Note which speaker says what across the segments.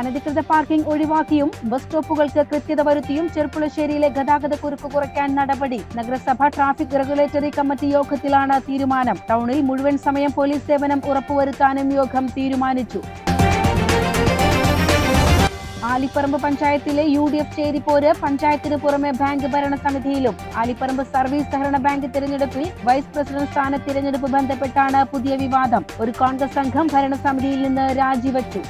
Speaker 1: അനധികൃത parking ഒഴിവാക്കിയും bus സ്റ്റോപ്പുകൾക്ക് കൃത്യത വരുത്തിയും ചെർപ്പുളശ്ശേരിയിലെ ഗതാഗത കുരുക്ക് കുറയ്ക്കാൻ നടപടി. നഗരസഭ ട്രാഫിക് റെഗുലേറ്ററി കമ്മിറ്റി യോഗത്തിലാണ് തീരുമാനം. ടൗണിൽ മുഴുവൻ സമയം പോലീസ് സേവനം ഉറപ്പുവരുത്താനും യോഗം തീരുമാനിച്ചു. ആലിപ്പറമ്പ് പഞ്ചായത്തിലെ യു ഡി എഫ് ചേരിപ്പോര് പഞ്ചായത്തിന് പുറമെ ബാങ്ക് ഭരണസമിതിയിലും. ആലിപ്പറമ്പ് സർവീസ് സഹകരണ ബാങ്ക് തിരഞ്ഞെടുപ്പിൽ വൈസ് പ്രസിഡന്റ് സ്ഥാന തിരഞ്ഞെടുപ്പ് ബന്ധപ്പെട്ടാണ് പുതിയ വിവാദം. ഒരു കോൺഗ്രസ് സംഘം ഭരണസമിതിയിൽ നിന്ന് രാജിവെച്ചു.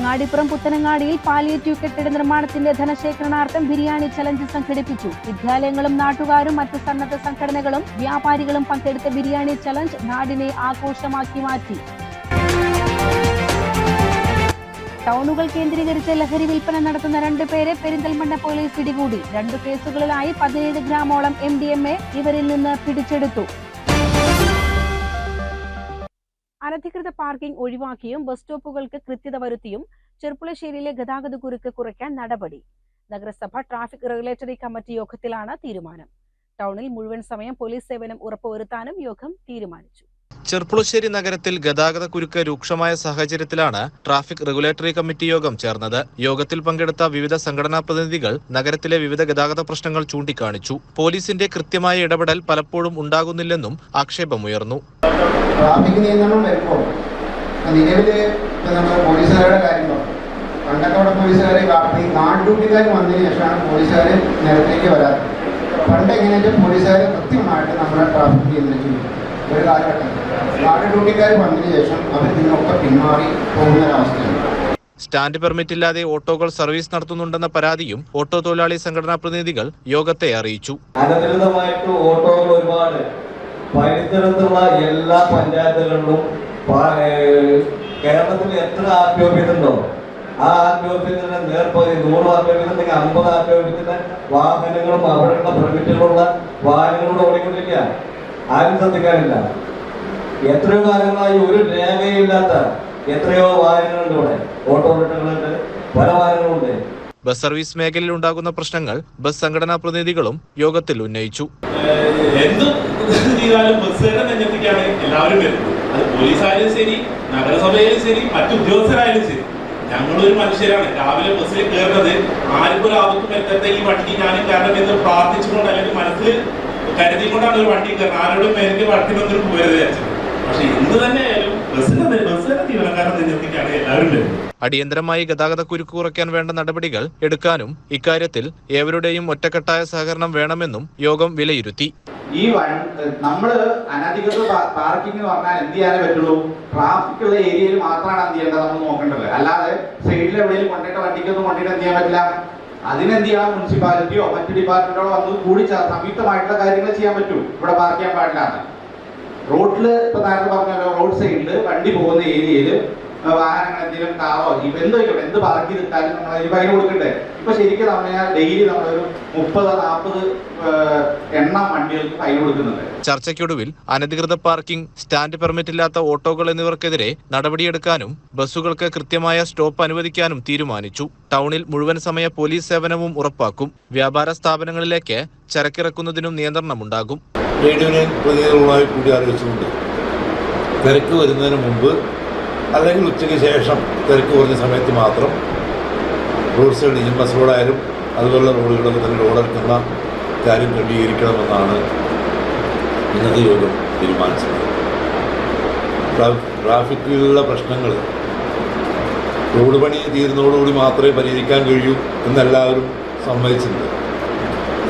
Speaker 1: അങ്ങാടിപ്പുറം പുത്തനങ്ങാടിയിൽ പാലിയേറ്റീവ് കെട്ടിട നിർമ്മാണത്തിന്റെ ധനശേഖരണാർത്ഥം ബിരിയാണി ചലഞ്ച് സംഘടിപ്പിച്ചു. വിദ്യാലയങ്ങളും നാട്ടുകാരും മറ്റ് സന്നദ്ധ സംഘടനകളും വ്യാപാരികളും പങ്കെടുത്ത ബിരിയാണി ചലഞ്ച് നാടിനെ ആഘോഷമാക്കി മാറ്റി. ടൗണുകൾ കേന്ദ്രീകരിച്ച് ലഹരി വിൽപ്പന നടത്തുന്ന രണ്ടുപേരെ പെരിന്തൽമണ്ണ പോലീസ് പിടികൂടി. രണ്ടു കേസുകളിലായി പതിനേഴ് ഗ്രാമോളം എം ഡി എം എ ഇവരിൽ നിന്ന് പിടിച്ചെടുത്തു. അനധികൃത പാർക്കിംഗ് ഒഴിവാക്കിയും ബസ് സ്റ്റോപ്പുകൾക്ക് കൃത്യത വരുത്തിയും ചെർപ്പുളശ്ശേരിയിലെ ഗതാഗത കുരുക്ക് കുറയ്ക്കാൻ നടപടി. നഗരസഭ ട്രാഫിക് റെഗുലേറ്ററി കമ്മിറ്റി യോഗത്തിലാണ് തീരുമാനം. ടൗണിൽ മുഴുവൻ സമയം പോലീസ് സേവനം ഉറപ്പുവരുത്താനും യോഗം തീരുമാനിച്ചു.
Speaker 2: ചെർപ്പുളശ്ശേരി നഗരത്തിൽ ഗതാഗത കുരുക്ക് രൂക്ഷമായ സാഹചര്യത്തിലാണ് ട്രാഫിക് റെഗുലേറ്ററി കമ്മിറ്റി യോഗം ചേർന്നത്. യോഗത്തിൽ പങ്കെടുത്ത വിവിധ സംഘടനാ പ്രതിനിധികൾ നഗരത്തിലെ വിവിധ ഗതാഗത പ്രശ്നങ്ങൾ ചൂണ്ടിക്കാണിച്ചു. പോലീസിന്റെ കൃത്യമായ ഇടപെടൽ പലപ്പോഴും ഉണ്ടാകുന്നില്ലെന്നും ആക്ഷേപമുയർന്നു.
Speaker 3: ട്രാഫിക് നിയന്ത്രണം വരുമ്പോൾ നിലവിൽ ഇപ്പം നമ്മൾ പോലീസുകാരുടെ കാര്യം പറഞ്ഞു പണ്ടൊക്കെ അവിടെ പോലീസുകാരെ ഈ ഗാർഡ് ഡ്യൂട്ടിക്കാർ വന്നതിന് ശേഷമാണ് പോലീസുകാർ നിരത്തിലേക്ക് വരാറ്. പണ്ട് എങ്ങനെയായിട്ട് പോലീസുകാർ കൃത്യമായിട്ട് നമ്മുടെ ട്രാഫിക് നിയന്ത്രിച്ചു. ഒരു കാലഘട്ടം. ഗാർഡ് ഡ്യൂട്ടിക്കാർ വന്നതിന് ശേഷം അവർ നിന്നൊക്കെ പിന്മാറി പോകുന്ന ഒരവസ്ഥയാണ്
Speaker 2: സ്റ്റാൻഡ് പെർമിറ്റ് ഇല്ലാതെ ഓട്ടോകൾ സർവീസ് നടത്തുന്നുണ്ടെന്ന പരാതിയും ഓട്ടോ തൊഴിലാളി സംഘടനാ പ്രതിനിധികൾ യോഗത്തെ അറിയിച്ചു.
Speaker 4: അനധികൃതമായിട്ട് ഓട്ടോകൾ ഒരുപാട് പരിസരത്തുള്ള എല്ലാ പഞ്ചായത്തുകളിലും കേരളത്തിൽ എത്ര ആർ പി ഓഫീസ് ഉണ്ടോ ആ ആർ ഓഫീസിന്റെ നേർപ്പതി നൂറ് ആർ ഓഫീസ് അമ്പത് ആർ ഓഫീസിന്റെ വാഹനങ്ങളും അവിടെയുള്ള പെർമിറ്റുകളുള്ള വാഹനങ്ങളും ഓടിക്കൊണ്ടിരിക്കുക. ആരും ശ്രദ്ധിക്കാനില്ല. എത്രയോ കാലങ്ങളായി ഒരു രേഖയില്ലാത്ത എത്രയോ വാഹനങ്ങളുണ്ട് ഇവിടെ. ഓട്ടോറിക്ഷകളുണ്ട് പല വാഹനങ്ങളുണ്ട്.
Speaker 2: ബസ് സർവീസ് മേഖലയിൽ ഉണ്ടാകുന്ന പ്രശ്നങ്ങൾ ബസ് സംഘടനാ പ്രതിനിധികളും യോഗത്തിൽ ഉന്നയിച്ചു.
Speaker 5: എല്ലാവരും ഞങ്ങളൊരു മനുഷ്യരാണ്. രാവിലെ ബസ്സിൽ കയറുന്നത് ആർക്കും ഒരു ആപത്തും വരുത്താത്ത ഈ വണ്ടി ഞാൻ കാരണം എന്ന് പ്രാർത്ഥിച്ചുകൊണ്ട് അല്ലെങ്കിൽ മനസ്സിൽ കരുതിക്കൊണ്ടാണ് ഒരു വണ്ടി കയറുന്നത് ആരോടും എനിക്ക് വണ്ടി വന്നിട്ട് പോയത് പക്ഷെ ഇന്ന് തന്നെയായാലും
Speaker 2: അടിയന്തരമായി ഗതാഗത കുരുക്ക് കുറയ്ക്കാൻ വേണ്ട നടപടികൾ എടുക്കാനും ഇക്കാര്യത്തിൽ ഏവരുടെയും ഒറ്റക്കെട്ടായ സഹകരണം വേണമെന്നും യോഗം വിലയിരുത്തി.
Speaker 3: ഈ നമ്മൾ അനധികൃത പാർക്കിംഗ് എന്ന് പറഞ്ഞാൽ എന്ത് ചെയ്യാനേ പറ്റുള്ളൂ? ട്രാഫിക് ഉള്ള ഏരിയയിൽ മാത്രമാണ് എന്ത് ചെയ്യേണ്ടത് നമ്മൾ നോക്കേണ്ടത്. അല്ലാതെ സൈഡിൽ എവിടെയെങ്കിലും കൊണ്ടിട്ട് വണ്ടിക്കൊന്നും കൊണ്ടിട്ട് എന്ത് ചെയ്യാൻ പറ്റില്ല. അതിനെന്ത് ചെയ്യാം മുനിസിപ്പാലിറ്റിയോ മറ്റു ഡിപ്പാർട്ട്മെന്റോ വന്ന് കൂടി സംയുക്തമായിട്ടുള്ള കാര്യങ്ങൾ ചെയ്യാൻ പറ്റൂ. ഇവിടെ പാർക്ക് ചെയ്യാൻ പാടില്ല റോഡിൽ ഇപ്പൊ നേരത്തെ പറഞ്ഞ റോഡ് സൈഡിൽ വണ്ടി പോകുന്ന ഏരിയയിൽ വാഹനങ്ങൾ എന്തെങ്കിലും കാറോ ഇപ്പൊ എന്തോ എന്ത് പാർക്ക് ചെയ്തിട്ടാലും നമ്മൾ അതിന് ഫൈൻ കൊടുക്കണ്ടേ? ഇപ്പൊ ശരിക്കും നമ്മൾ ഡെയിലി നമ്മളൊരു മുപ്പത് നാൽപ്പത് എണ്ണം വണ്ടികൾക്ക് ഫൈൻ കൊടുക്കുന്നുണ്ട്.
Speaker 2: ചർച്ചയ്ക്കൊടുവിൽ അനധികൃത പാർക്കിംഗ് സ്റ്റാൻഡ് പെർമിറ്റ് ഇല്ലാത്ത ഓട്ടോകൾ എന്നിവർക്കെതിരെ നടപടിയെടുക്കാനും ബസ്സുകൾക്ക് കൃത്യമായ സ്റ്റോപ്പ് അനുവദിക്കാനും തീരുമാനിച്ചു. ടൗണിൽ മുഴുവൻ സമയ പോലീസ് സേവനവും ഉറപ്പാക്കും. വ്യാപാര സ്ഥാപനങ്ങളിലേക്ക് ചരക്കിറക്കുന്നതിനും നിയന്ത്രണമുണ്ടാകും.
Speaker 6: യൂണിയൻ പ്രതിനിധികളുമായി കൂടി ആലോചിച്ചുകൊണ്ട് തിരക്ക് വരുന്നതിന് മുമ്പ് അല്ലെങ്കിൽ ഉച്ചയ്ക്ക് ശേഷം തിരക്ക് കുറഞ്ഞ സമയത്ത് മാത്രം റോഡ് സൈഡ് ഇ ബസ് റോഡായാലും അതുപോലുള്ള റോഡുകളൊക്കെ തന്നെ റോഡെടുക്കുന്ന കാര്യം ക്രമീകരിക്കണമെന്നാണ് ഇന്നത്തെ യോഗം തീരുമാനിച്ചത്. ട്രാ- ട്രാഫിക്കിലുള്ള പ്രശ്നങ്ങൾ റോഡ് പണി തീരുന്നതോടുകൂടി മാത്രമേ പരിഹരിക്കാൻ കഴിയൂ എന്നെല്ലാവരും സമ്മതിച്ചിട്ടുണ്ട്.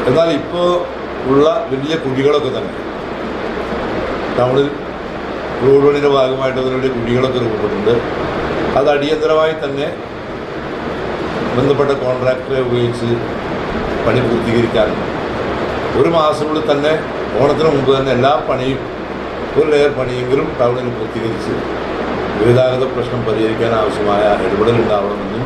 Speaker 6: എന്നാൽ ഇപ്പോൾ ഉള്ള വലിയ കുഴികളൊക്കെ തന്നെ. ടൗണിൽ റോഡ് പണിയുടെ ഭാഗമായിട്ട് അതിന് വലിയ കുഴികളൊക്കെ രൂപപ്പെട്ടിട്ടുണ്ട്. അത് അടിയന്തരമായി തന്നെ ബന്ധപ്പെട്ട കോൺട്രാക്ടറെ ഉപയോഗിച്ച് പണി പൂർത്തീകരിക്കാൻ ഒരു മാസത്തിനുള്ളിൽ തന്നെ ഓണത്തിന് മുമ്പ് തന്നെ എല്ലാ പണിയും ഒരു ലെയർ പണിയെങ്കിലും ടൗണിൽ പൂർത്തീകരിച്ച് ഗതാഗത പ്രശ്നം പരിഹരിക്കാൻ ആവശ്യമായ ഇടപെടൽ ഉണ്ടാവണമെന്നും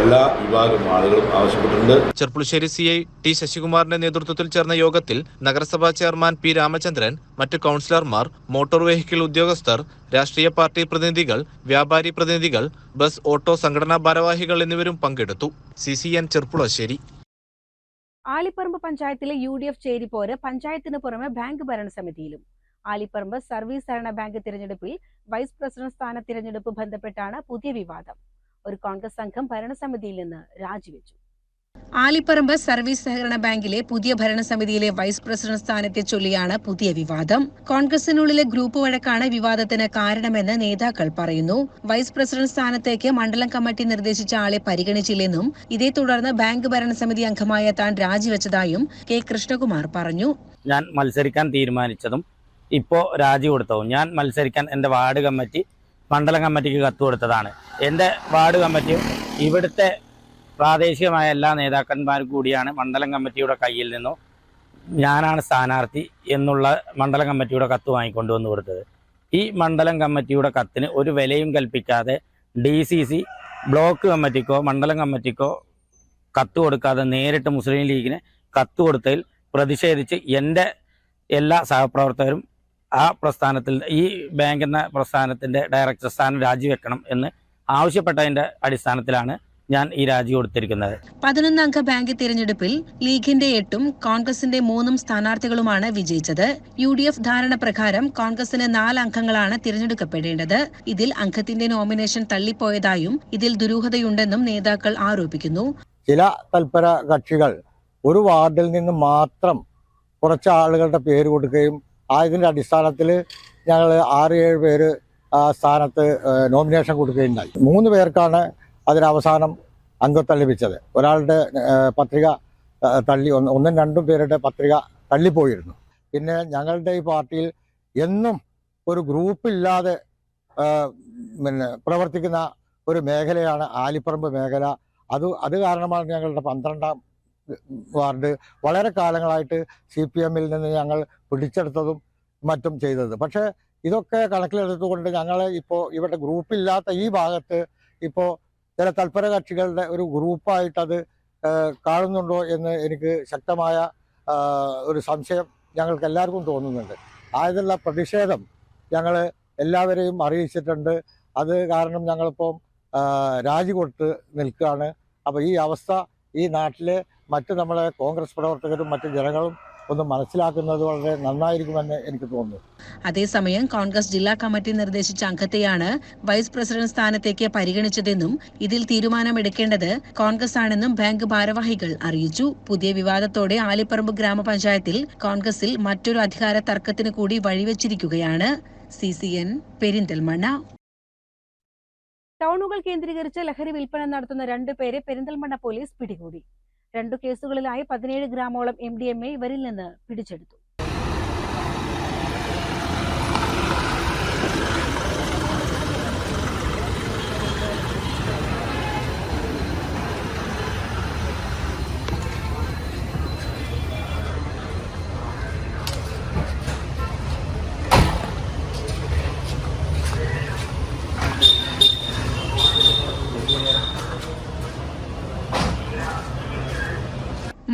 Speaker 6: എല്ലാ വിഭാഗം ആളുകളും ആവശ്യപ്പെട്ടിട്ടുണ്ട്.
Speaker 2: ചെർപ്പുളശ്ശേരി സി ഐ ടി ശശികുമാറിന്റെ നേതൃത്വത്തിൽ ചേർന്ന യോഗത്തിൽ നഗരസഭാ ചെയർമാൻ പി രാമചന്ദ്രൻ മറ്റ് കൗൺസിലർമാർ മോട്ടോർ വെഹിക്കിൾ ഉദ്യോഗസ്ഥർ രാഷ്ട്രീയ പാർട്ടി പ്രതിനിധികൾ വ്യാപാരി പ്രതിനിധികൾ ബസ് ഓട്ടോ സംഘടനാ ഭാരവാഹികൾ എന്നിവരും പങ്കെടുത്തു. C C N Cherpulassery.
Speaker 7: Alipparamba പഞ്ചായത്തിലെ യു ഡി എഫ് ചേരിപ്പോര് പഞ്ചായത്തിന് പുറമെ ബാങ്ക് ഭരണസമിതിയിലും. ആലിപ്പറമ്പ് സർവീസ് ഭരണ ബാങ്ക് തിരഞ്ഞെടുപ്പിൽ വൈസ് പ്രസിഡന്റ് സ്ഥാന തിരഞ്ഞെടുപ്പ് ബന്ധപ്പെട്ടാണ് പുതിയ വിവാദം. ഒരു കോൺഗ്രസ് സംഘം ഭരണസമിതിയിൽ നിന്ന് രാജിവെച്ചു. ആലിപ്പറമ്പ് സർവീസ് സഹകരണ ബാങ്കിലെ പുതിയ ഭരണസമിതിയിലെ വൈസ് പ്രസിഡന്റ് സ്ഥാനത്തെ ചൊല്ലിയാണ് പുതിയ വിവാദം. കോൺഗ്രസിനുള്ളിലെ ഗ്രൂപ്പ് വഴക്കാണ് വിവാദത്തിന് കാരണമെന്ന് നേതാക്കൾ പറയുന്നു. വൈസ് പ്രസിഡന്റ് സ്ഥാനത്തേക്ക് മണ്ഡലം കമ്മിറ്റി നിർദ്ദേശിച്ച ആളെ പരിഗണിച്ചില്ലെന്നും ഇതേ തുടർന്ന് ബാങ്ക് ഭരണസമിതി അംഗമായ താൻ രാജിവെച്ചതായും കെ കൃഷ്ണകുമാർ പറഞ്ഞു.
Speaker 4: ഞാൻ മത്സരിക്കാൻ തീരുമാനിച്ചതും ഇപ്പോ രാജി കൊടുത്തതും. ഞാൻ മത്സരിക്കാൻ എന്റെ വാർഡ് കമ്മിറ്റി മണ്ഡലം കമ്മിറ്റിക്ക് കത്ത് കൊടുത്തതാണ്. എന്റെ വാർഡ് കമ്മിറ്റിയും ഇവിടുത്തെ പ്രാദേശികമായ എല്ലാ നേതാക്കന്മാരും കൂടിയാണ് മണ്ഡലം കമ്മിറ്റിയുടെ കയ്യിൽ നിന്നും ഞാനാണ് സ്ഥാനാർത്ഥി എന്നുള്ള മണ്ഡലം കമ്മിറ്റിയുടെ കത്ത് വാങ്ങിക്കൊണ്ടുവന്ന് കൊടുത്തത്. ഈ മണ്ഡലം കമ്മിറ്റിയുടെ കത്തിന് ഒരു വിലയും കൽപ്പിക്കാതെ ഡി സി സി ബ്ലോക്ക് കമ്മിറ്റിക്കോ മണ്ഡലം കമ്മിറ്റിക്കോ കത്ത് കൊടുക്കാതെ നേരിട്ട് മുസ്ലിം ലീഗിന് കത്ത് കൊടുത്തതിൽ പ്രതിഷേധിച്ച് എന്റെ എല്ലാ സഹപ്രവർത്തകരും ആ പ്രസ്ഥാനത്തിൽ ഈ ബാങ്ക് എന്ന പ്രസ്ഥാനത്തിന്റെ ഡയറക്ടർ സ്ഥാനം രാജിവെക്കണം എന്ന് ആവശ്യപ്പെട്ടതിന്റെ അടിസ്ഥാനത്തിലാണ് ഞാൻ ഈ രാജി കൊടുത്തിരിക്കുന്നത്.
Speaker 7: പതിനൊന്നംഗ ബാങ്ക് തിരഞ്ഞെടുപ്പിൽ ലീഗിന്റെ എട്ടും കോൺഗ്രസിന്റെ മൂന്നും സ്ഥാനാർത്ഥികളുമാണ് വിജയിച്ചത്. യു ഡി എഫ് ധാരണ പ്രകാരം കോൺഗ്രസിന് നാല് അംഗങ്ങളാണ് തിരഞ്ഞെടുക്കപ്പെടേണ്ടത്. ഇതിൽ അംഗത്തിന്റെ നോമിനേഷൻ തള്ളിപ്പോയതായും ഇതിൽ ദുരൂഹതയുണ്ടെന്നും നേതാക്കൾ ആരോപിക്കുന്നു.
Speaker 8: ചില തൽപര കക്ഷികൾ ഒരു വാർഡിൽ നിന്ന് മാത്രം കുറച്ച് ആളുകളുടെ പേര് കൊടുക്കുകയും ആയതിന്റെ അടിസ്ഥാനത്തിൽ ഞങ്ങൾ ആറ് ഏഴ് പേര് ആ സ്ഥാനത്ത് നോമിനേഷൻ കൊടുക്കുകയുണ്ടായി. മൂന്ന് പേർക്കാണ് അതിനവസാനം അംഗത്വം ലഭിച്ചത്. ഒരാളുടെ പത്രിക തള്ളി ഒന്ന് രണ്ടും പേരുടെ പത്രിക തള്ളിപ്പോയിരുന്നു. പിന്നെ ഞങ്ങളുടെ ഈ പാർട്ടിയിൽ എന്നും ഒരു ഗ്രൂപ്പില്ലാതെ പിന്നെ പ്രവർത്തിക്കുന്ന ഒരു മേഖലയാണ് ആലിപ്പറമ്പ് മേഖല. അത് അത് കാരണമാണ് ഞങ്ങളുടെ പന്ത്രണ്ടാം വാർഡ്. വളരെ കാലങ്ങളായിട്ട് സി പി എമ്മിൽ നിന്ന് ഞങ്ങൾ പിടിച്ചെടുത്തതും മറ്റും ചെയ്തത്. പക്ഷേ ഇതൊക്കെ കണക്കിലെടുത്തുകൊണ്ട് ഞങ്ങൾ ഇപ്പോൾ ഇവിടെ ഗ്രൂപ്പില്ലാത്ത ഈ ഭാഗത്ത് ഇപ്പോൾ ചില തൽപര കക്ഷികളുടെ ഒരു ഗ്രൂപ്പായിട്ടത് കാണുന്നുണ്ടോ എന്ന് എനിക്ക് ശക്തമായ ഒരു സംശയം ഞങ്ങൾക്ക് എല്ലാവർക്കും തോന്നുന്നുണ്ട്. ആയതുള്ള പ്രതിഷേധം ഞങ്ങൾ എല്ലാവരെയും അറിയിച്ചിട്ടുണ്ട്. അത് കാരണം ഞങ്ങളിപ്പം രാജി കൊടുത്ത് നിൽക്കുകയാണ്. അപ്പോൾ ഈ അവസ്ഥ ഈ നാട്ടിലെ മറ്റ് നമ്മളെ കോൺഗ്രസ് പ്രവർത്തകരും മറ്റ് ജനങ്ങളും ഒന്ന് മനസ്സിലാക്കുന്നത് വളരെ നന്നായിരിക്കുമെന്ന് എനിക്ക് തോന്നുന്നു.
Speaker 7: അതേസമയം കോൺഗ്രസ് ജില്ലാ കമ്മിറ്റി നിർദ്ദേശിച്ച അംഗത്തെയാണ് വൈസ് പ്രസിഡന്റ് സ്ഥാനത്തേക്ക് പരിഗണിച്ചതെന്നും ഇതിൽ തീരുമാനമെടുക്കേണ്ടത് കോൺഗ്രസ് ആണെന്നും ബാങ്ക് ഭാരവാഹികൾ അറിയിച്ചു. പുതിയ വിവാദത്തോടെ ആലിപ്പറമ്പ് ഗ്രാമപഞ്ചായത്തിൽ കോൺഗ്രസിൽ മറ്റൊരു അധികാര തർക്കത്തിന് കൂടി വഴിവെച്ചിരിക്കുകയാണ്. C C N Perinthalmanna. ടൗണുകൾ കേന്ദ്രീകരിച്ച് ലഹരി വിൽപ്പന നടത്തുന്ന രണ്ടുപേരെ പെരിന്തൽമണ്ണ പോലീസ് പിടികൂടി. രണ്ടു കേസുകളിലായി പതിനേഴ് ഗ്രാമോളം എം ഡി എം എ ഇവരിൽ നിന്ന് പിടിച്ചെടുത്തു.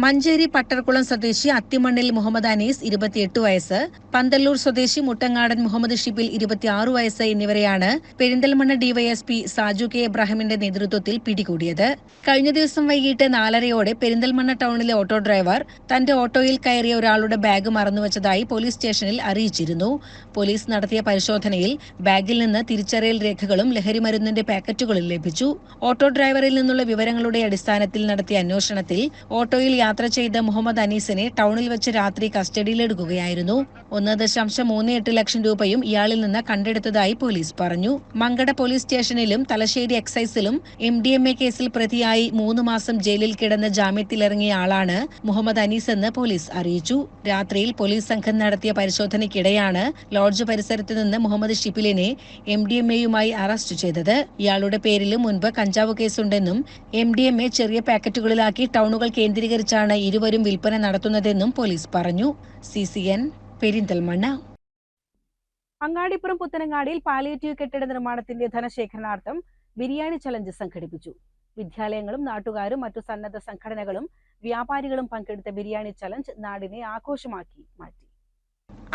Speaker 7: മഞ്ചേരി പട്ടർക്കുളം സ്വദേശി അത്തിമണ്ണിൽ മുഹമ്മദ് അനീസ് ഇരുപത്തിയെട്ട് വയസ്സ് പന്തല്ലൂർ സ്വദേശി മുട്ടങ്ങാടൻ മുഹമ്മദ് ഷിബിൽ ഇരുപത്തിയാറ് വയസ്സ് എന്നിവരെയാണ് പെരിന്തൽമണ്ണ ഡിവൈഎസ്പി സാജു കെ എബ്രാഹിമിന്റെ നേതൃത്വത്തിൽ പിടികൂടിയത്. കഴിഞ്ഞ ദിവസം വൈകിട്ട് നാലരയോടെ പെരിന്തൽമണ്ണ ടൗണിലെ ഓട്ടോ ഡ്രൈവർ തന്റെ ഓട്ടോയിൽ കയറിയ ഒരാളുടെ ബാഗ് മറന്നുവച്ചതായി പോലീസ് സ്റ്റേഷനിൽ അറിയിച്ചിരുന്നു. പോലീസ് നടത്തിയ പരിശോധനയിൽ ബാഗിൽ നിന്ന് തിരിച്ചറിയൽ രേഖകളും ലഹരിമരുന്നിന്റെ പാക്കറ്റുകളും ലഭിച്ചു. ഓട്ടോ ഡ്രൈവറിൽ നിന്നുള്ള വിവരങ്ങളുടെ അടിസ്ഥാനത്തിൽ നടത്തിയ അന്വേഷണത്തിൽ ഓട്ടോയിൽ യാത്ര ചെയ്ത മുഹമ്മദ് അനീസിനെ ടൗണിൽ വെച്ച് രാത്രി കസ്റ്റഡിയിലെടുക്കുകയായിരുന്നു. ഒന്ന് ദശാംശം മൂന്ന് എട്ട് ലക്ഷം രൂപയും ഇയാളിൽ നിന്ന് കണ്ടെടുത്തതായി പോലീസ് പറഞ്ഞു. മങ്കട പോലീസ് സ്റ്റേഷനിലും തലശ്ശേരി എക്സൈസിലും എം ഡി എം എ കേസിൽ പ്രതിയായി മൂന്ന് മാസം ജയിലിൽ കിടന്ന് ജാമ്യത്തിലിറങ്ങിയ ആളാണ് മുഹമ്മദ് അനീസ് എന്ന് പോലീസ് അറിയിച്ചു. രാത്രിയിൽ പോലീസ് സംഘം നടത്തിയ പരിശോധനയ്ക്കിടെയാണ് ലോഡ്ജ് പരിസരത്ത് നിന്ന് മുഹമ്മദ് ഷിപ്പിലിനെ എം ഡി എം എയുമായി അറസ്റ്റ് ചെയ്തത്. ഇയാളുടെ പേരിലും മുൻപ് കഞ്ചാവ് കേസുണ്ടെന്നും എം ഡി എം എ ചെറിയ പാക്കറ്റുകളിലാക്കി ടൗണുകൾ കേന്ദ്രീകരിച്ചാണ് ഇരുവരും വിൽപ്പന നടത്തുന്നതെന്നും പോലീസ് പറഞ്ഞു. C C N Perinthalmanna. Angadippuram പുത്തനങ്ങാടിയിൽ palliative കെട്ടിട നിർമ്മാണത്തിന്റെ ധനശേഖരണാർത്ഥം ബിരിയാണി ചലഞ്ച് സംഘടിപ്പിച്ചു. വിദ്യാലയങ്ങളും നാട്ടുകാരും മറ്റു സന്നദ്ധ സംഘടനകളും വ്യാപാരികളും പങ്കെടുത്ത ബിരിയാണി ചലഞ്ച് നാടിനെ ആഘോഷമാക്കി മാറ്റി.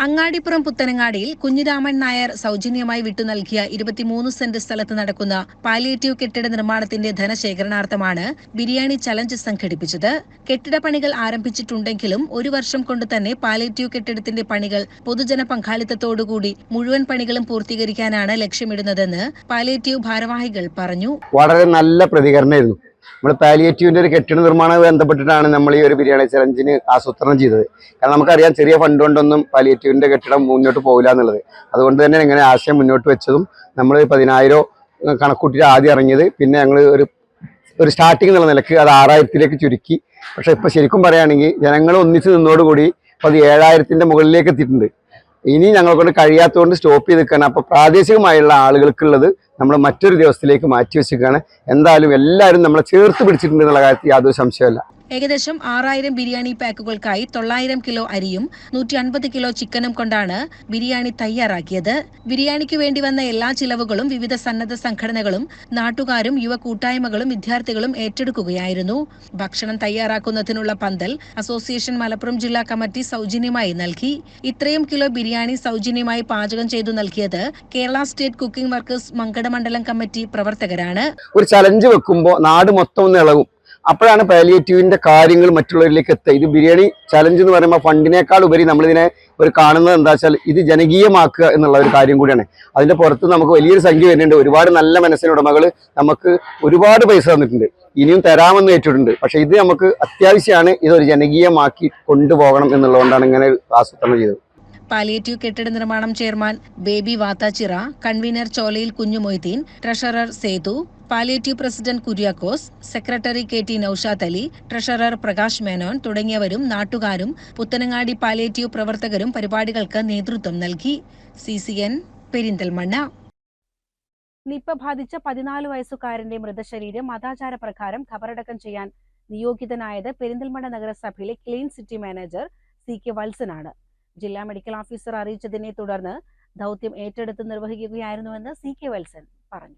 Speaker 7: അങ്ങാടിപ്പുറം പുത്തനങ്ങാടിയിൽ കുഞ്ഞിരാമൻ നായർ സൗജന്യമായി വിട്ടു നൽകിയ ഇരുപത്തിമൂന്ന് സെന്റ് സ്ഥലത്ത് നടക്കുന്ന പാലിയേറ്റീവ് കെട്ടിട നിർമ്മാണത്തിന്റെ ധനശേഖരണാർത്ഥമാണ് ബിരിയാണി ചലഞ്ച് സംഘടിപ്പിച്ചത്. കെട്ടിട പണികൾ ആരംഭിച്ചിട്ടുണ്ടെങ്കിലും ഒരു വർഷം കൊണ്ട് തന്നെ പാലിയേറ്റീവ് കെട്ടിടത്തിന്റെ പണികൾ പൊതുജന പങ്കാളിത്തത്തോടുകൂടി മുഴുവൻ പണികളും പൂർത്തീകരിക്കാനാണ് ലക്ഷ്യമിടുന്നതെന്ന് പാലിയേറ്റീവ് ഭാരവാഹികൾ പറഞ്ഞു.
Speaker 9: വളരെ നല്ല പ്രതികരണമായിരുന്നു. നമ്മൾ പാലിയേറ്റീവിന്റെ ഒരു കെട്ടിട നിർമ്മാണവുമായി ബന്ധപ്പെട്ടിട്ടാണ് നമ്മൾ ഈ ഒരു ബിരിയാണി ചലഞ്ചിന് ആസൂത്രണം ചെയ്തത്. കാരണം നമുക്കറിയാം ചെറിയ ഫണ്ട് കൊണ്ടൊന്നും പാലിയേറ്റീവിന്റെ കെട്ടിടം മുന്നോട്ട് പോകില്ല എന്നുള്ളത്. അതുകൊണ്ട് തന്നെ ഇങ്ങനെ ആശയം മുന്നോട്ട് വെച്ചതും നമ്മൾ പതിനായിരം കണക്കൂട്ടിയിട്ട് ആദ്യം ഇറങ്ങിയത്. പിന്നെ ഞങ്ങൾ ഒരു ഒരു സ്റ്റാർട്ടിംഗ് എന്നുള്ള നിലയ്ക്ക് അത് ആറായിരത്തിലേക്ക് ചുരുക്കി. പക്ഷെ ഇപ്പം ശരിക്കും പറയുകയാണെങ്കിൽ ജനങ്ങൾ ഒന്നിച്ച് നിന്നോടുകൂടി അപ്പോൾ അത് ഏഴായിരത്തിന്റെ മുകളിലേക്ക് എത്തിയിട്ടുണ്ട്. ഇനി ഞങ്ങളെ കൊണ്ട് കഴിയാത്തതുകൊണ്ട് സ്റ്റോപ്പ് ചെയ്ത് നിൽക്കാൻ അപ്പോൾ പ്രാദേശികമായുള്ള ആളുകൾക്കുള്ളത് നമ്മൾ മറ്റൊരു ദിവസത്തിലേക്ക് മാറ്റി വെച്ചിരിക്കുകയാണ് എന്തായാലും എല്ലാവരും നമ്മളെ ചേർത്ത് പിടിച്ചിട്ടുണ്ട് എന്നുള്ള കാര്യത്തിൽ യാതൊരു സംശയമല്ല
Speaker 7: ഏകദേശം ആറായിരം ബിരിയാണി പാക്കുകൾക്കായി തൊള്ളായിരം കിലോ അരിയും നൂറ്റി അൻപത് കിലോ ചിക്കനും കൊണ്ടാണ് ബിരിയാണി തയ്യാറാക്കിയത്. ബിരിയാണിക്ക് വേണ്ടി വന്ന എല്ലാ ചിലവുകളും വിവിധ സന്നദ്ധ സംഘടനകളും നാട്ടുകാരും യുവ കൂട്ടായ്മകളും വിദ്യാർത്ഥികളും ഏറ്റെടുക്കുകയായിരുന്നു. ഭക്ഷണം തയ്യാറാക്കുന്നതിനുള്ള പന്തൽ അസോസിയേഷൻ മലപ്പുറം ജില്ലാ കമ്മിറ്റി സൗജന്യമായി നൽകി. ഇത്രയും കിലോ ബിരിയാണി സൗജന്യമായി പാചകം ചെയ്തു നൽകിയത് കേരള സ്റ്റേറ്റ് കുക്കിംഗ് വർക്കേഴ്സ് മങ്കടമണ്ഡലം കമ്മിറ്റി പ്രവർത്തകരാണ്.
Speaker 9: ഒരു ചലഞ്ച് വെക്കുമ്പോൾ നാട് മൊത്തം ഒന്ന് ഇളകും അപ്പോഴാണ് പാലിയേറ്റീവിന്റെ കാര്യങ്ങൾ മറ്റുള്ളവരിലേക്ക് എത്തുക. ഇത് ബിരിയാണി ചലഞ്ച് എന്ന് പറയുമ്പോൾ ഫണ്ടിനേക്കാൾ ഉപരി നമ്മളിതിനെ ഒരു കാണുന്നത് എന്താ വെച്ചാൽ ഇത് ജനകീയമാക്കുക എന്നുള്ള ഒരു കാര്യം കൂടിയാണ്. അതിന്റെ പുറത്ത് നമുക്ക് വലിയൊരു സംഖ്യ വരുന്നുണ്ട്. ഒരുപാട് നല്ല മനസ്സിനുടമകൾ നമുക്ക് ഒരുപാട് പൈസ തന്നിട്ടുണ്ട്. ഇനിയും തരാമെന്ന് ഏറ്റിട്ടുണ്ട്. പക്ഷേ ഇത് നമുക്ക് അത്യാവശ്യമാണ്. ഇതൊരു ജനകീയമാക്കി കൊണ്ടുപോകണം എന്നുള്ളതുകൊണ്ടാണ് ഇങ്ങനെ ആസൂത്രണം ചെയ്തത്.
Speaker 7: പാലിയേറ്റീവ് കെട്ടിട നിർമ്മാണം chairman Baby Vathachira convener Cholayil Kunhimoideen treasurer Sethu palliative president Kuriakose secretary K T Noushad Ali treasurer Prakash Menon തുടങ്ങിയവരും നാട്ടുകാരും പുത്തനങ്ങാടി പാലിയേറ്റീവ് പ്രവർത്തകരും പരിപാടികൾക്ക് നേതൃത്വം നൽകി. C C N Perinthalmanna. Nipah ബാധിച്ച പതിനാല് വയസ്സുകാരന്റെ മൃതശരീരം മതാചാര പ്രകാരം ഖബറടക്കം ചെയ്യാൻ നിയോഗിതനായത് പെരിന്തൽമണ്ണ നഗരസഭയിലെ clean city manager C K വത്സനാണ്. ജില്ലാ മെഡിക്കൽ ഓഫീസർ അറിയിച്ചതിനെ തുടർന്ന് ദൗത്യം ഏറ്റെടുത്ത് നിർവഹിക്കുകയായിരുന്നുവെന്ന് സി കെ വത്സൻ പറഞ്ഞു.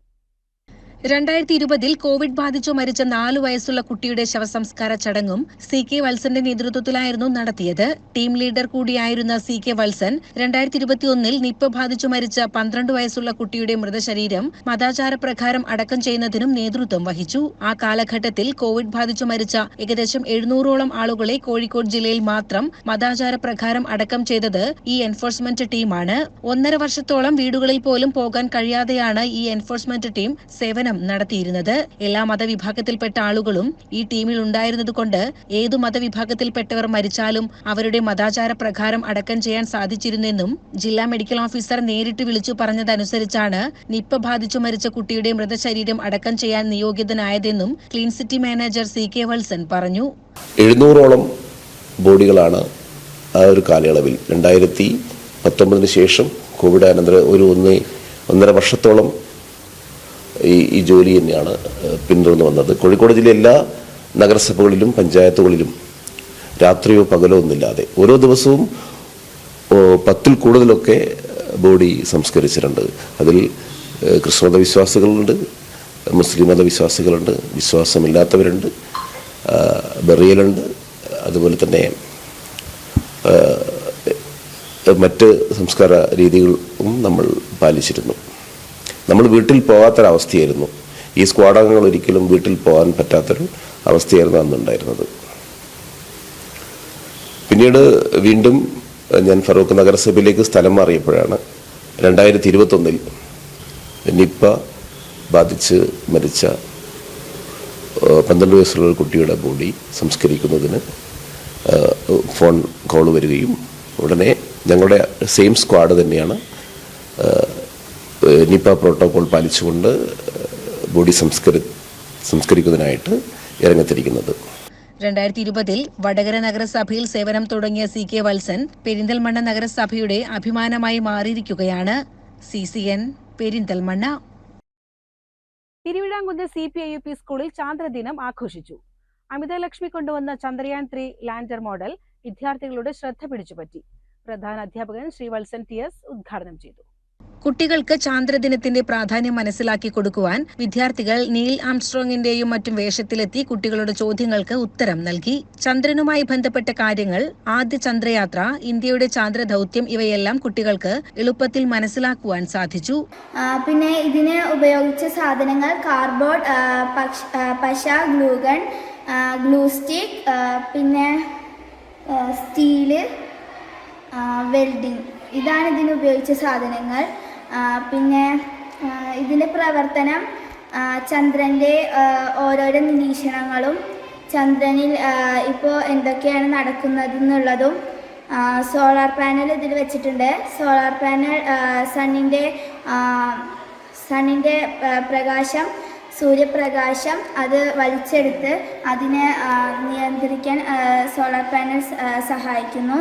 Speaker 7: രണ്ടായിരത്തി ഇരുപതിൽ കോവിഡ് ബാധിച്ചു മരിച്ച നാലു വയസ്സുള്ള കുട്ടിയുടെ ശവസംസ്കാര ചടങ്ങും സി കെ വത്സന്റെ നേതൃത്വത്തിലായിരുന്നു നടത്തിയത്. ടീം ലീഡർ കൂടിയായിരുന്ന സി കെ വത്സൻ രണ്ടായിരത്തി ഇരുപത്തിയൊന്നിൽ നിപ്പ ബാധിച്ചു മരിച്ച പന്ത്രണ്ട് വയസ്സുള്ള കുട്ടിയുടെ മൃതശരീരം മതാചാര പ്രകാരം അടക്കം ചെയ്യുന്നതിനും നേതൃത്വം വഹിച്ചു. ആ കാലഘട്ടത്തിൽ കോവിഡ് ബാധിച്ചു മരിച്ച ഏകദേശം എഴുന്നൂറോളം ആളുകളെ കോഴിക്കോട് ജില്ലയിൽ മാത്രം മതാചാര പ്രകാരം അടക്കം ചെയ്തത് ഈ എൻഫോഴ്സ്മെന്റ് ടീമാണ്. ഒന്നര വർഷത്തോളം വീടുകളിൽ പോലും പോകാൻ കഴിയാതെയാണ് ഈ എൻഫോഴ്സ്മെന്റ് ടീം സേവനം നടത്തിയിരുന്നത്. എല്ലാ മതവിഭാഗത്തിൽപ്പെട്ട ആളുകളും ഈ ടീമിൽ ഉണ്ടായിരുന്നതുകൊണ്ട് ഏതു മതവിഭാഗത്തിൽപ്പെട്ടവർ മരിച്ചാലും അവരുടെ മതാചാര പ്രകാരം അടക്കം ചെയ്യാൻ സാധിച്ചിരുന്നെന്നും ജില്ലാ മെഡിക്കൽ ഓഫീസർ നേരിട്ട് വിളിച്ചു പറഞ്ഞതനുസരിച്ചാണ് നിപ്പ ബാധിച്ചു മരിച്ച കുട്ടിയുടെ മൃതശരീരം അടക്കം ചെയ്യാൻ നിയോഗിതനായതെന്നും clean city manager C K Valsan പറഞ്ഞു.
Speaker 10: എഴുന്നൂറോളം ബോഡികളാണ് ആ ഒരു കാലയളവിൽ. രണ്ടായിരത്തി പത്തൊമ്പതിന് ശേഷം കോവിഡ് അനന്തര ഒരു ഒന്ന് ഒന്നര വർഷത്തോളം ഈ ഈ ജോലി തന്നെയാണ് പിന്തുടർന്ന് വന്നത്. കോഴിക്കോട് ജില്ലയിലെ എല്ലാ നഗരസഭകളിലും പഞ്ചായത്തുകളിലും രാത്രിയോ പകലോ ഒന്നില്ലാതെ ഓരോ ദിവസവും പത്തിൽ കൂടുതലൊക്കെ ബോഡി സംസ്കരിച്ചിട്ടുണ്ട്. അതിൽ ക്രിസ്തുമത വിശ്വാസികളുണ്ട് മുസ്ലിം മത വിശ്വാസികളുണ്ട് വിശ്വാസമില്ലാത്തവരുണ്ട് ബറിയലുണ്ട് അതുപോലെ തന്നെ മറ്റ് സംസ്കാര രീതികളും നമ്മൾ പാലിച്ചിരുന്നു. നമ്മൾ വീട്ടിൽ പോകാത്തൊരവസ്ഥയായിരുന്നു. ഈ സ്ക്വാഡ് അംഗങ്ങൾ ഒരിക്കലും വീട്ടിൽ പോകാൻ പറ്റാത്തൊരു അവസ്ഥയായിരുന്നു അന്നുണ്ടായിരുന്നത്. പിന്നീട് വീണ്ടും ഞാൻ ഫറൂഖ് നഗരസഭയിലേക്ക് സ്ഥലം മാറിയപ്പോഴാണ് രണ്ടായിരത്തി ഇരുപത്തൊന്നിൽ നിപ്പ ബാധിച്ച് മരിച്ച പന്ത്രണ്ട് വയസ്സുള്ള കുട്ടിയുടെ ബോഡി സംസ്കരിക്കുന്നതിന് ഫോൺ കോൾ വരികയും ഉടനെ ഞങ്ങളുടെ സെയിം സ്ക്വാഡ് തന്നെയാണ് നിപ്പ പ്രോട്ടോകോൾ പാലിച്ചുകൊണ്ട് ബോഡി സംസ്കരി സംസ്കരിക്കുന്നതിനായിട്ട് ഇറങ്ങത്തിരിക്കുന്നത്.
Speaker 7: രണ്ടായിരത്തി ഇരുപതിൽ വടകര നഗരസഭയിൽ സേവനം തുടങ്ങിയ സി കെ വത്സൻ പെരിന്തൽമണ്ണ നഗരസഭയുടെ അഭിമാനമായി മാറിയിരിക്കുകയാണ്. C C N Perinthalmanna. Thiruvizhamkunnu C P I U P സ്കൂളിൽ ചാന്ദ്രദിനം ആഘോഷിച്ചു. അമിതലക്ഷ്മി കൊണ്ടുവന്ന ചന്ദ്രയാൻ ത്രീ ലാൻഡർ മോഡൽ വിദ്യാർത്ഥികളുടെ ശ്രദ്ധ പിടിച്ചുപറ്റി. പ്രധാന അധ്യാപകൻ ശ്രീ വത്സൻ ടി എസ് ഉദ്ഘാടനം ചെയ്തു. കുട്ടികൾക്ക് ചാന്ദ്രദിനത്തിന്റെ പ്രാധാന്യം മനസ്സിലാക്കി കൊടുക്കുവാൻ വിദ്യാർത്ഥികൾ നീൽ ആംസ്ട്രോങ്ങിന്റെയും മറ്റും വേഷത്തിലെത്തി കുട്ടികളുടെ ചോദ്യങ്ങൾക്ക് ഉത്തരം നൽകി. ചന്ദ്രനുമായി ബന്ധപ്പെട്ട കാര്യങ്ങൾ ആദ്യ ചന്ദ്രയാത്ര ഇന്ത്യയുടെ ചാന്ദ്ര ദൗത്യം ഇവയെല്ലാം കുട്ടികൾക്ക് എളുപ്പത്തിൽ മനസ്സിലാക്കുവാൻ സാധിച്ചു.
Speaker 11: പിന്നെ ഇതിന് ഉപയോഗിച്ച സാധനങ്ങൾ കാർബോർഡ് പശ ഗ്ലൂഗൺ ഗ്ലൂ സ്റ്റിക്ക് പിന്നെ സ്റ്റീൽ വെൽഡിങ്. ഇതാണ് ഇതിന് ഉപയോഗിച്ച സാധനങ്ങൾ. പിന്നെ ഇതിന്റെ പ്രവർത്തനം ചന്ദ്രന്റെ ഓരോരോ നിരീക്ഷണങ്ങളും ചന്ദ്രനിൽ ഇപ്പോൾ എന്തൊക്കെയാണ് നടക്കുന്നത് എന്നുള്ളതും സോളാർ പാനൽ ഇതിൽ വെച്ചിട്ടുണ്ട്. സോളാർ പാനൽ സണ്ണിന്റെ സണ്ണിന്റെ പ്രകാശം സൂര്യപ്രകാശം അത് വലിച്ചെടുത്ത് അതിനെ നിയന്ത്രിക്കാൻ സോളാർ പാനൽ സഹായിക്കുന്നു.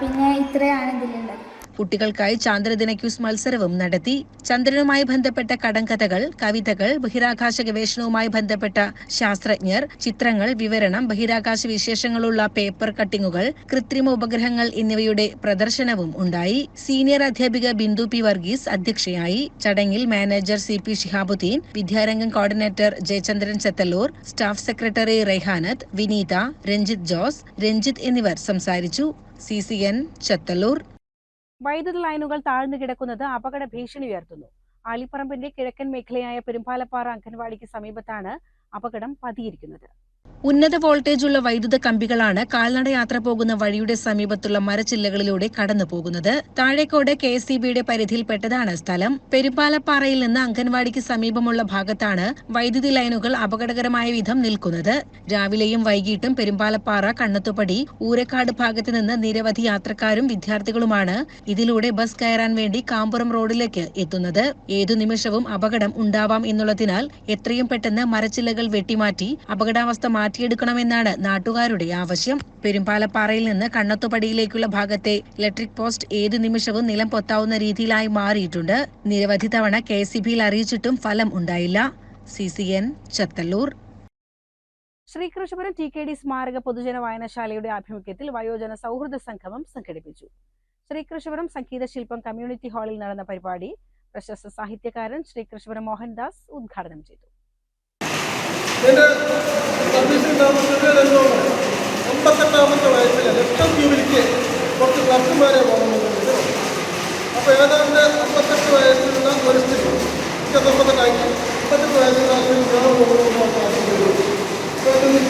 Speaker 11: പിന്നെ ഇത്രയാണ് ഇതിലുള്ളത്.
Speaker 7: കുട്ടികൾക്കായി ചാന്ദ്രദിന ക്യൂസ് മത്സരവും നടത്തി. ചന്ദ്രനുമായി ബന്ധപ്പെട്ട കടങ്കഥകൾ കവിതകൾ ബഹിരാകാശ ഗവേഷണവുമായി ബന്ധപ്പെട്ട ശാസ്ത്രജ്ഞർ ചിത്രങ്ങൾ വിവരണം ബഹിരാകാശ വിശേഷങ്ങളുള്ള പേപ്പർ കട്ടിങ്ങുകൾ കൃത്രിമ ഉപഗ്രഹങ്ങൾ എന്നിവയുടെ പ്രദർശനവും ഉണ്ടായി. സീനിയർ അധ്യാപിക ബിന്ദു പി വർഗീസ് അധ്യക്ഷയായി. ചടങ്ങിൽ manager C P Shihabuddin Vidyarangam coordinator Jayachandran Chethallur staff secretary Rehanath Vineetha Ranjith Jose Ranjith എന്നിവർ സംസാരിച്ചു. C C N Chethallur. വൈദ്യുതി ലൈനുകൾ താഴ്ന്നു കിടക്കുന്നത് അപകട ഭീഷണി ഉയർത്തുന്നു. ആലിപ്പറമ്പിന്റെ കിഴക്കൻ മേഖലയായ പെരുമ്പാലപ്പാറ അംഗൻവാടിക്ക് സമീപത്താണ് അപകടം പതിയിരിക്കുന്നത്. ഉന്നത വോൾട്ടേജുള്ള വൈദ്യുത കമ്പികളാണ് കാൽനടയാത്ര പോകുന്ന വഴിയുടെ സമീപത്തുള്ള മരച്ചില്ലകളിലൂടെ കടന്നു പോകുന്നത്. താഴേക്കോട് കെ എസ് ബിയുടെ പരിധിയിൽപ്പെട്ടതാണ് സ്ഥലം. പെരുമ്പാലപ്പാറയിൽ നിന്ന് അംഗൻവാടിക്ക് സമീപമുള്ള ഭാഗത്താണ് വൈദ്യുതി ലൈനുകൾ അപകടകരമായ വിധം നിൽക്കുന്നത്. രാവിലെയും വൈകിട്ടും പെരുമ്പാലപ്പാറ കണ്ണത്തുപടി ഊരക്കാട് ഭാഗത്ത് നിന്ന് നിരവധി യാത്രക്കാരും വിദ്യാർത്ഥികളുമാണ് ഇതിലൂടെ ബസ് കയറാൻ വേണ്ടി കാമ്പുറം റോഡിലേക്ക് എത്തുന്നത്. ഏതു നിമിഷവും അപകടം ഉണ്ടാവാം എന്നുള്ളതിനാൽ എത്രയും പെട്ടെന്ന് മരച്ചില്ലകൾ വെട്ടിമാറ്റി അപകടാവസ്ഥ മാറ്റിയെടുക്കണമെന്നാണ് നാട്ടുകാരുടെ ആവശ്യം. പെരുമ്പാലപ്പാറയിൽ നിന്ന് കണ്ണത്തുപടിയിലേക്കുള്ള ഭാഗത്തെ ഇലക്ട്രിക് പോസ്റ്റ് ഏതു നിമിഷവും നിലം പൊത്താവുന്ന രീതിയിലായി മാറിയിട്ടുണ്ട്. നിരവധി തവണ കെ സി ബിയിൽ അറിയിച്ചിട്ടും ഫലം ഉണ്ടായില്ല. C C N Chethallur. Sreekrishnapuram T K D സ്മാരക പൊതുജന വായനശാലയുടെ ആഭിമുഖ്യത്തിൽ വയോജന സൗഹൃദ സംഗമം സംഘടിപ്പിച്ചു. ശ്രീകൃഷ്ണപുരം സംഗീത ശില്പം കമ്മ്യൂണിറ്റി ഹാളിൽ നടന്ന പരിപാടി പ്രശസ്ത സാഹിത്യകാരൻ ശ്രീകൃഷ്ണപുരം മോഹൻദാസ് ഉദ്ഘാടനം ചെയ്തു.
Speaker 12: എന്റെ സർവീസിൽ താമസിച്ചത് അമ്പത്തെട്ടാമത്തെ വയസ്സിൽ ലക്ഷം ജൂബിലിക്ക് കുറച്ച് ക്ലർക്കുമാരെ പോകണമെന്നുണ്ട് അപ്പോൾ ഏതാണ്ട് അമ്പത്തെട്ട് വയസ്സുള്ള ഒരു സ്ത്രീ ഇരുപത്തൊമ്പത്തെട്ടായി അമ്പത്തെട്ട് സ്ത്രീ ഞാൻ പോകുന്നു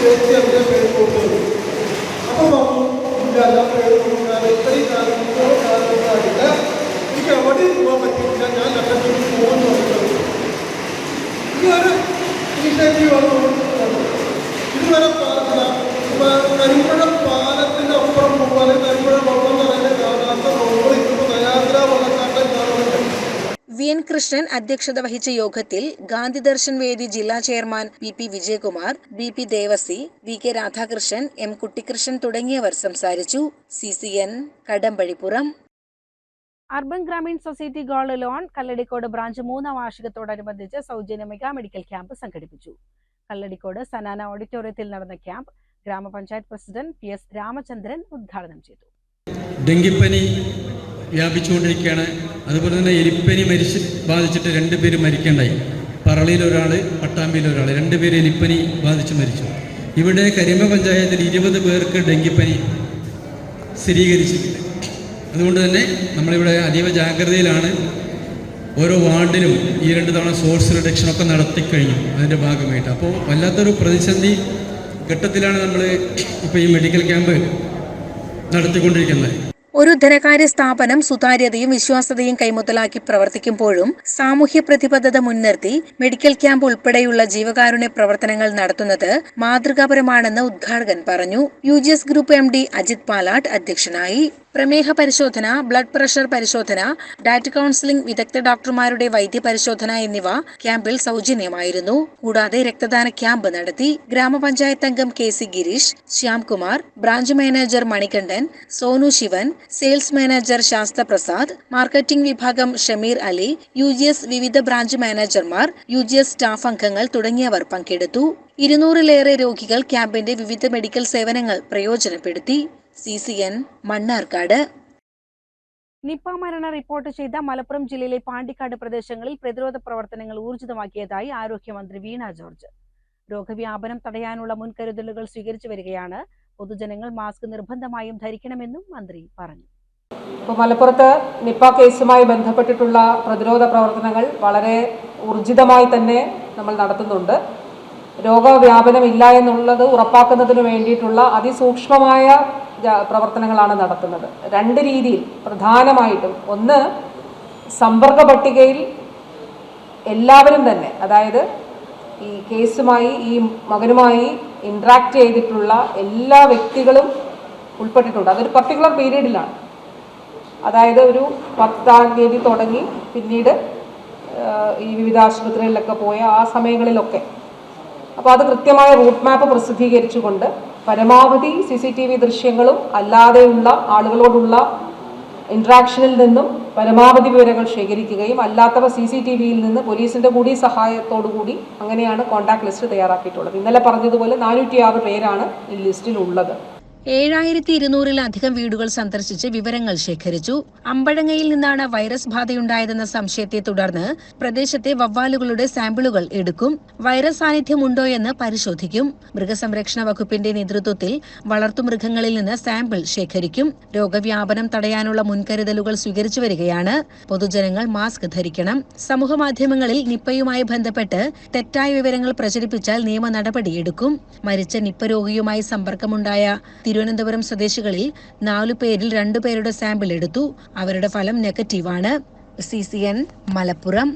Speaker 12: ചേച്ചി അതിന്റെ പേര് കൊടുത്തു അപ്പോൾ പറഞ്ഞു ഇല്ല ഞാൻ പേര് കൊടുക്കാൻ ഇത്രയും കാലം മൂന്നോ കാലങ്ങളായിട്ട് എനിക്ക് എവിടെയും പോകാൻ പറ്റിയില്ല ഞാൻ ലക്ഷം ജൂബിലിക്ക് പോകുന്നു പറഞ്ഞിട്ടുണ്ട് ഈ ഒരു ഇനിഷ്യേറ്റീവാണ് നമ്മൾ ഇതുവരെ കരിമ്പുഴ പാലത്തിന്റെ അപ്പുറം പോകുമ്പോൾ കരിമ്പുഴ വെള്ളം നിറയെ കാണാത്ത റോഡ് ഇപ്പോൾ നയാഗ്ര വെള്ളച്ചാട്ടം കാണുന്നുണ്ട്
Speaker 7: വി എൻ കൃഷ്ണൻ അധ്യക്ഷത വഹിച്ച യോഗത്തിൽ ഗാന്ധി ദർശൻ വേദി ജില്ലാ chairman P P Vijayakumar B P Devassy V K Radhakrishnan M Kuttikrishnan തുടങ്ങിയവർ സംസാരിച്ചു. C C N Kadambazhipuram. Urban Grameen society gold loan Kalladikode branch മൂന്നാം വാർഷികത്തോടനുബന്ധിച്ച് സൗജന്യ മെഗാ മെഡിക്കൽ ക്യാമ്പ് സംഘടിപ്പിച്ചു. കല്ലടിക്കോട് സനാന ഓഡിറ്റോറിയത്തിൽ നടന്ന ക്യാമ്പ് ഗ്രാമപഞ്ചായത്ത് പ്രസിഡന്റ് പി എസ് രാമചന്ദ്രൻ ഉദ്ഘാടനം ചെയ്തു.
Speaker 13: ഡെങ്കിപ്പനി വ്യാപിച്ചുകൊണ്ടിരിക്കുകയാണ്. അതുപോലെ തന്നെ എലിപ്പനി മരിച്ച് ബാധിച്ചിട്ട് രണ്ട് പേര് മരിക്കേണ്ടായി. പറളിയിൽ ഒരാൾ പട്ടാമ്പിയിൽ ഒരാൾ രണ്ട് പേര് എലിപ്പനി ബാധിച്ച് മരിച്ചു. ഇവിടെ കരിമ പഞ്ചായത്തിൽ ഇരുപത് പേർക്ക് ഡെങ്കിപ്പനി സ്ഥിരീകരിച്ചിട്ടുണ്ട്. അതുകൊണ്ട് തന്നെ നമ്മളിവിടെ അതീവ ജാഗ്രതയിലാണ് ഓരോ വാർഡിലും ഈ രണ്ട് തവണ സോഴ്സ് റിഡക്ഷനൊക്കെ നടത്തിക്കഴിഞ്ഞു അതിന്റെ ഭാഗമായിട്ട്. അപ്പോൾ വല്ലാത്തൊരു പ്രതിസന്ധി ഘട്ടത്തിലാണ് നമ്മൾ ഇപ്പോൾ ഈ മെഡിക്കൽ ക്യാമ്പ് നടത്തിക്കൊണ്ടിരിക്കുന്നത്.
Speaker 7: ഒരു ധനകാര്യ സ്ഥാപനം സുതാര്യതയും വിശ്വാസ്യതയും കൈമുതലാക്കി പ്രവർത്തിക്കുമ്പോഴും സാമൂഹ്യ പ്രതിബദ്ധത മുൻനിർത്തി മെഡിക്കൽ ക്യാമ്പ് ഉൾപ്പെടെയുള്ള ജീവകാരുണ്യ പ്രവർത്തനങ്ങൾ നടത്തുന്നത് മാതൃകാപരമാണെന്ന് ഉദ്ഘാടകൻ പറഞ്ഞു. U group M Ajith Palat അധ്യക്ഷനായി. പ്രമേഹ പരിശോധന ബ്ലഡ് പ്രഷർ പരിശോധന ഡയറ്റ് കൗൺസിലിംഗ് വിദഗ്ധ ഡോക്ടർമാരുടെ വൈദ്യപരിശോധന എന്നിവ ക്യാമ്പിൽ സൗജന്യമായിരുന്നു. കൂടാതെ രക്തദാന ക്യാമ്പ് നടത്തി ഗ്രാമപഞ്ചായത്ത് അംഗം K C Gireesh Shyamkumar branch manager Manikandan Sonu Sivan sales manager Sastha Prasad marketing വിഭാഗം ഷമീർ അലി യു വിവിധ ബ്രാഞ്ച് മാനേജർമാർ യു സ്റ്റാഫ് അംഗങ്ങൾ തുടങ്ങിയവർ പങ്കെടുത്തു. ഇരുന്നൂറിലേറെ രോഗികൾ ക്യാമ്പിന്റെ വിവിധ മെഡിക്കൽ സേവനങ്ങൾ പ്രയോജനപ്പെടുത്തി. C C N Mannarkkad. Nipah മരണം റിപ്പോർട്ട് ചെയ്ത മലപ്പുറം ജില്ലയിലെ പാണ്ടിക്കാട് പ്രദേശങ്ങളിൽ പ്രതിരോധ പ്രവർത്തനങ്ങൾ ഊർജിതമാക്കിയതായി ആരോഗ്യമന്ത്രി വീണ ജോർജ്. രോഗവ്യാപനം തടയാനുള്ള മുൻകരുതലുകൾ സ്വീകരിച്ചു വരികയാണ്. പൊതുജനങ്ങൾ മാസ്ക് നിർബന്ധമായും ധരിക്കണമെന്നും മന്ത്രി പറഞ്ഞു.
Speaker 14: ഇപ്പോൾ മലപ്പുറത്ത് നിപ്പ കേസുമായി ബന്ധപ്പെട്ടിട്ടുള്ള പ്രതിരോധ പ്രവർത്തനങ്ങൾ വളരെ ഊർജിതമായി തന്നെ നമ്മൾ നടത്തുന്നുണ്ട്. രോഗവ്യാപനമില്ല എന്നുള്ളത് ഉറപ്പാക്കുന്നതിന് വേണ്ടിയിട്ടുള്ള അതിസൂക്ഷ്മമായ പ്രവർത്തനങ്ങളാണ് നടത്തുന്നത്. രണ്ട് രീതിയിൽ പ്രധാനമായിട്ടും. ഒന്ന് സമ്പർക്ക പട്ടികയിൽ എല്ലാവരും തന്നെ അതായത് ഈ കേസുമായി ഈ മകനുമായി ഇൻട്രാക്ട് ചെയ്തിട്ടുള്ള എല്ലാ വ്യക്തികളും ഉൾപ്പെട്ടിട്ടുണ്ട്. അതൊരു പർട്ടിക്കുലർ പീരീഡിലാണ് അതായത് ഒരു പത്താം തീയതി തുടങ്ങി പിന്നീട് ഈ വിവിധ ആശുപത്രികളിലൊക്കെ പോയ ആ സമയങ്ങളിലൊക്കെ അപ്പോൾ അത് കൃത്യമായ റൂട്ട് മാപ്പ് പ്രസിദ്ധീകരിച്ചുകൊണ്ട് പരമാവധി സി സി ടി വി ദൃശ്യങ്ങളും അല്ലാതെയുള്ള ആളുകളോടുള്ള ഇൻട്രാക്ഷനിൽ നിന്നും പരമാവധി വിവരങ്ങൾ ശേഖരിക്കുകയും അല്ലാത്തവ സി സി ടി വിയിൽ നിന്ന് പോലീസിന്റെ കൂടി സഹായത്തോടു കൂടി അങ്ങനെയാണ് കോൺടാക്ട് ലിസ്റ്റ് തയ്യാറാക്കിയിട്ടുള്ളത്. ഇന്നലെ പറഞ്ഞതുപോലെ നാനൂറ്റി ആറ് പേരാണ് ഈ ലിസ്റ്റിൽ ഉള്ളത്.
Speaker 7: ഏഴായിരത്തി ഇരുന്നൂറിലധികം വീടുകൾ സന്ദർശിച്ച് വിവരങ്ങൾ ശേഖരിച്ചു. അമ്പഴങ്ങയിൽ നിന്നാണ് വൈറസ് ബാധയുണ്ടായതെന്ന സംശയത്തെ തുടർന്ന് പ്രദേശത്തെ വവ്വാലുകളുടെ സാമ്പിളുകൾ എടുക്കും. വൈറസ് സാന്നിധ്യമുണ്ടോ എന്ന് പരിശോധിക്കും. മൃഗസംരക്ഷണ വകുപ്പിന്റെ നേതൃത്വത്തിൽ വളർത്തുമൃഗങ്ങളിൽ നിന്ന് സാമ്പിൾ ശേഖരിക്കും. രോഗവ്യാപനം തടയാനുള്ള മുൻകരുതലുകൾ സ്വീകരിച്ചു വരികയാണ്. പൊതുജനങ്ങൾ മാസ്ക് ധരിക്കണം. സമൂഹമാധ്യമങ്ങളിൽ നിപ്പയുമായി ബന്ധപ്പെട്ട് തെറ്റായ വിവരങ്ങൾ പ്രചരിപ്പിച്ചാൽ നിയമ നടപടിയെടുക്കും മരിച്ച നിപ്പ രോഗിയുമായി സമ്പർക്കമുണ്ടായ തിരുവനന്തപുരം സ്വദേശികളിൽ നാലു പേരിൽ രണ്ടു പേരുടെ സാമ്പിൾ എടുത്തു. അവരുടെ ഫലം നെഗറ്റീവാണ് C C N Malappuram.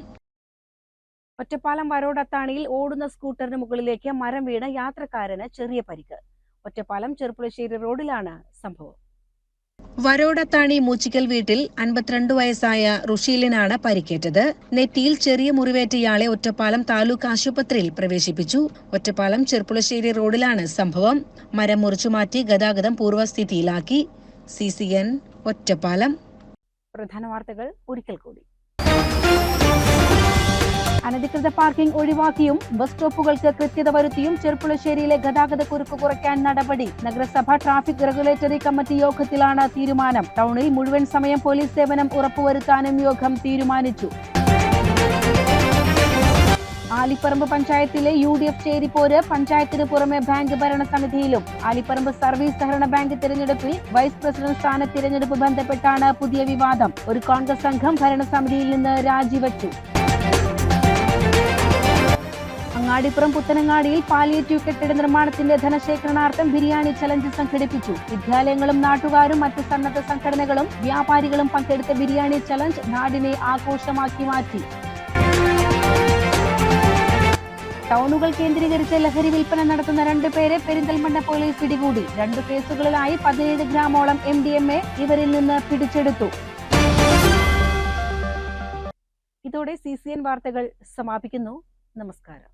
Speaker 7: Ottapalam വരോടത്താണിയിൽ ഓടുന്ന സ്കൂട്ടറിന് മുകളിലേക്ക് മരം വീണ് യാത്രക്കാരന് ചെറിയ പരിക്ക്. ഒറ്റപ്പാലം ചെറുപ്പുളശ്ശേരി റോഡിലാണ് സംഭവം. വരോടത്താണി മൂച്ചിക്കൽ വീട്ടിൽ അൻപത്തിരണ്ട് വയസ്സായ റുഷീലിനാണ് പരിക്കേറ്റത്. നെറ്റിയിൽ ചെറിയ മുറിവേറ്റ ഇയാളെ ഒറ്റപ്പാലം താലൂക്ക് ആശുപത്രിയിൽ പ്രവേശിപ്പിച്ചു. ഒറ്റപ്പാലം ചെറുപ്പുളശ്ശേരി റോഡിലാണ് സംഭവം. മരം മുറിച്ചുമാറ്റി ഗതാഗതം പൂർവസ്ഥിതിയിലാക്കി സി സി എൻ ഒറ്റപ്പാലം. പ്രധാന വാർത്തകൾ ഒരിക്കൽ കൂടി. അനധികൃത പാർക്കിംഗ് ഒഴിവാക്കിയും ബസ് സ്റ്റോപ്പുകൾക്ക് കൃത്യത വരുത്തിയും ചെർപ്പുളശ്ശേരിയിലെ ഗതാഗത കുരുക്ക് കുറയ്ക്കാൻ നടപടി. നഗരസഭ ട്രാഫിക് റെഗുലേറ്ററി കമ്മിറ്റി യോഗത്തിലാണ് തീരുമാനം. ടൗണിൽ മുഴുവൻ സമയം പോലീസ് സേവനം ഉറപ്പുവരുത്താനും യോഗം തീരുമാനിച്ചു. ആലിപ്പറമ്പ് പഞ്ചായത്തിലെ യു ഡി എഫ് ചേരിപ്പോര് പഞ്ചായത്തിന് പുറമെ ബാങ്ക് ഭരണസമിതിയിലും. ആലിപ്പറമ്പ് സർവീസ് സഹകരണ ബാങ്ക് തിരഞ്ഞെടുപ്പിൽ വൈസ് പ്രസിഡന്റ് സ്ഥാന തിരഞ്ഞെടുപ്പ് ബന്ധപ്പെട്ടാണ് പുതിയ വിവാദം. ഒരു കോൺഗ്രസ് സംഘം ഭരണസമിതിയിൽ നിന്ന് രാജിവെച്ചു. അങ്ങാടിപ്പുറം പുത്തനങ്ങാടിയിൽ പാലിയേറ്റീവ് കെട്ടിട നിർമ്മാണത്തിന്റെ ധനശേഖരണാർത്ഥം ബിരിയാണി ചലഞ്ച് സംഘടിപ്പിച്ചു. വിദ്യാലയങ്ങളും നാട്ടുകാരും മറ്റ് സന്നദ്ധ സംഘടനകളും വ്യാപാരികളും പങ്കെടുത്ത ബിരിയാണി ചലഞ്ച് നാടിനെ ആഘോഷമാക്കി മാറ്റി. ടൗണുകൾ കേന്ദ്രീകരിച്ച് ലഹരി വിൽപ്പന നടത്തുന്ന രണ്ടുപേരെ പെരിന്തൽമണ്ണ പോലീസ് പിടികൂടി. രണ്ടു കേസുകളിലായി പതിനേഴ് ഗ്രാമോളം എം ഡി എം എ ഇവരിൽ നിന്ന് പിടിച്ചെടുത്തു. ഇതോടെ സി സി എൻ വാർത്തകൾ സമാപിക്കുന്നു. നമസ്കാരം.